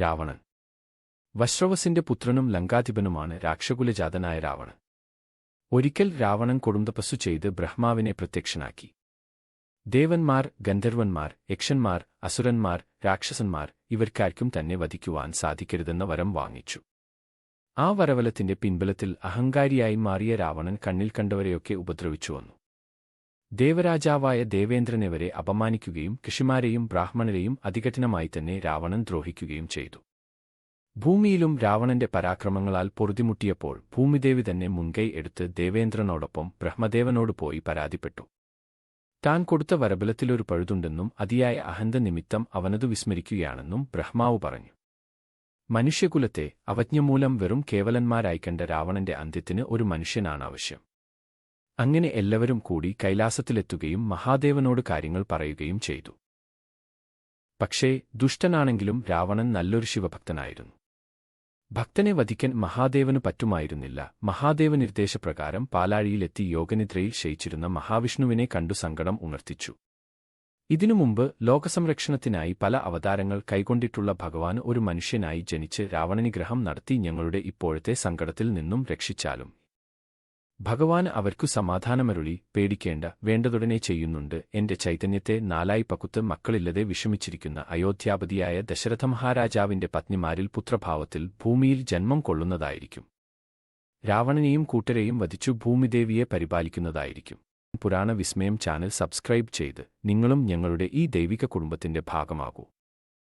രാവണൻ. വശ്രവസിന്റെ പുത്രനും ലങ്കാധിപനുമാണ് രാക്ഷകുലജാതനായ രാവണൻ. ഒരിക്കൽ രാവണൻ കൊടുന്തപസ്സു ചെയ്ത് ബ്രഹ്മാവിനെ പ്രത്യക്ഷനാക്കി. ദേവന്മാർ ഗന്ധർവന്മാർ യക്ഷന്മാർ അസുരന്മാർ രാക്ഷസന്മാർ ഇവർക്കാർക്കും തന്നെ വധിക്കുവാൻ സാധിക്കരുതെന്ന വരം വാങ്ങിച്ചു. ആ വരവലത്തിന്റെ പിൻബലത്തിൽ അഹങ്കാരിയായി മാറിയ രാവണൻ കണ്ണിൽ കണ്ടവരെയൊക്കെ ഉപദ്രവിച്ചു വന്നു ദേവരാജാവായ ദേവേന്ദ്രനെവരെ അപമാനിക്കുകയും കൃഷിമാരെയും ബ്രാഹ്മണരെയും അതികഠിനമായി തന്നെ രാവണൻ ദ്രോഹിക്കുകയും ചെയ്തു. ഭൂമിയിലും രാവണന്റെ പരാക്രമങ്ങളാൽ പൊറുതിമുട്ടിയപ്പോൾ ഭൂമിദേവി തന്നെ മുൻകൈ എടുത്ത് ദേവേന്ദ്രനോടൊപ്പം ബ്രഹ്മദേവനോട് പോയി പരാതിപ്പെട്ടു. താൻ കൊടുത്ത വരബലത്തിലൊരു പഴുതുണ്ടെന്നും അതിയായ അഹന്ത നിമിത്തം അവനതു വിസ്മരിക്കുകയാണെന്നും ബ്രഹ്മാവ് പറഞ്ഞു. മനുഷ്യകുലത്തെ അവജ്ഞമൂലം വെറും കേവലന്മാരായി കണ്ട രാവണന്റെ അന്ത്യത്തിന് ഒരു മനുഷ്യനാണ് ആവശ്യം. അങ്ങനെ എല്ലാവരും കൂടി കൈലാസത്തിലെത്തുകയും മഹാദേവനോട് കാര്യങ്ങൾ പറയുകയും ചെയ്തു. പക്ഷേ ദുഷ്ടനാണെങ്കിലും രാവണൻ നല്ലൊരു ശിവഭക്തനായിരുന്നു. ഭക്തനെ വധിക്കാൻ മഹാദേവനു പറ്റുമായിരുന്നില്ല. മഹാദേവ നിർദ്ദേശപ്രകാരം പാലാഴിയിലെത്തി യോഗനിദ്രയിൽ ശയിച്ചിരുന്ന മഹാവിഷ്ണുവിനെ കണ്ടു സങ്കടം ഉണർത്തിച്ചു. ഇതിനു മുമ്പ് ലോകസംരക്ഷണത്തിനായി പല അവതാരങ്ങൾ കൈക്കൊണ്ടിട്ടുള്ള ഭഗവാൻ ഒരു മനുഷ്യനായി ജനിച്ച് രാവണനിഗ്രഹം നടത്തി ഞങ്ങളുടെ ഇപ്പോഴത്തെ സങ്കടത്തിൽ നിന്നും രക്ഷിച്ചാലും ഭഗവാൻ അവർക്കു സമാധാനമരുളി പേടിക്കേണ്ട വേണ്ടതുടനെ ചെയ്യുന്നുണ്ട്. എന്റെ ചൈതന്യത്തെ നാലായി പകുത്ത് മക്കളില്ലതെ വിഷമിച്ചിരിക്കുന്ന അയോധ്യാപതിയായ ദശരഥ മഹാരാജാവിന്റെ പത്നിമാരിൽ പുത്രഭാവത്തിൽ ഭൂമിയിൽ ജന്മം കൊള്ളുന്നതായിരിക്കും. രാവണനെയും കൂട്ടരെയും വധിച്ചു ഭൂമിദേവിയെ പരിപാലിക്കുന്നതായിരിക്കും. പുരാണ വിസ്മയം ചാനൽ സബ്സ്ക്രൈബ് ചെയ്ത് നിങ്ങളും ഞങ്ങളുടെ ഈ ദൈവിക കുടുംബത്തിന്റെ ഭാഗമാകൂ.